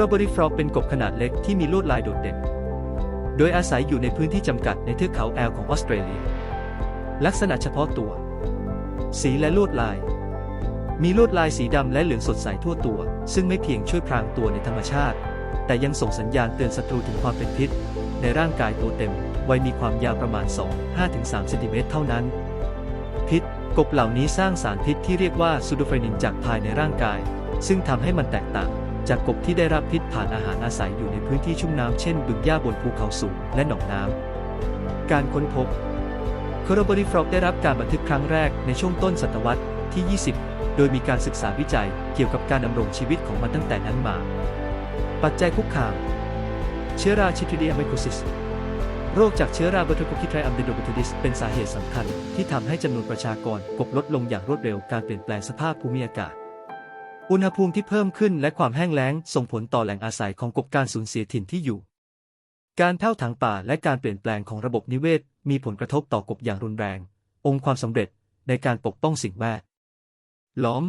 อร์บริฟรอกเป็นกบขนาดเล็กที่มีลวดลายโดดเด่น โดยอาศัยอยู่ในพื้นที่จำกัดในเทือกเขาแอลของออสเตรเลีย ลักษณะเฉพาะตัว สีและลวดลาย มีลวดลายสีดำและเหลืองสดใสทั่วตัว ซึ่งไม่เพียงช่วยพรางตัวในธรรมชาติ แต่ยังส่งสัญญาณเตือนศัตรูถึงความเป็นพิษ ในร่างกายตัวเต็มวัยมีความยาวประมาณ 2-5-3เซนติเมตรเท่านั้น พิษ กบเหล่านี้สร้างสารพิษที่เรียกว่าซูโดไฟนินจากภายในร่างกาย ซึ่งทำให้มันแตกต่าง จากกบที่ได้รับพิษผ่านอาหารอาศัยอยู่ในพื้นที่ชุ่มน้ำเช่นบึงหญ้าบนภูเขาสูงและหนองน้ำ การค้นพบโคโรบริฟรอกได้รับการบันทึกครั้งแรกในช่วงต้นศตวรรษที่ 20 โดยมีการศึกษาวิจัยเกี่ยวกับการดำรงชีวิตของมันตั้งแต่นั้นมา ปัจจัยคุกคาม เชื้อราชิทิเดียไมโครซิส โรคจากเชื้อราเบอร์ทโคคิไทรอัมเดโดบิทูดิสเป็นสาเหตุสำคัญที่ทำให้จำนวนประชากรกบลดลงอย่างรวดเร็วการเปลี่ยนแปลงสภาพภูมิอากาศ อุณหภูมิที่เพิ่มขึ้นและความแห้งแล้งส่งผลต่อแหล่งอาศัยของกบการสูญเสียถิ่นที่อยู่ การเท่าถางป่าและการเปลี่ยนแปลงของระบบนิเวศ มีผลกระทบต่อกบอย่างรุนแรง องค์ความสำเร็จในการปกป้องสิ่งแวดล้อม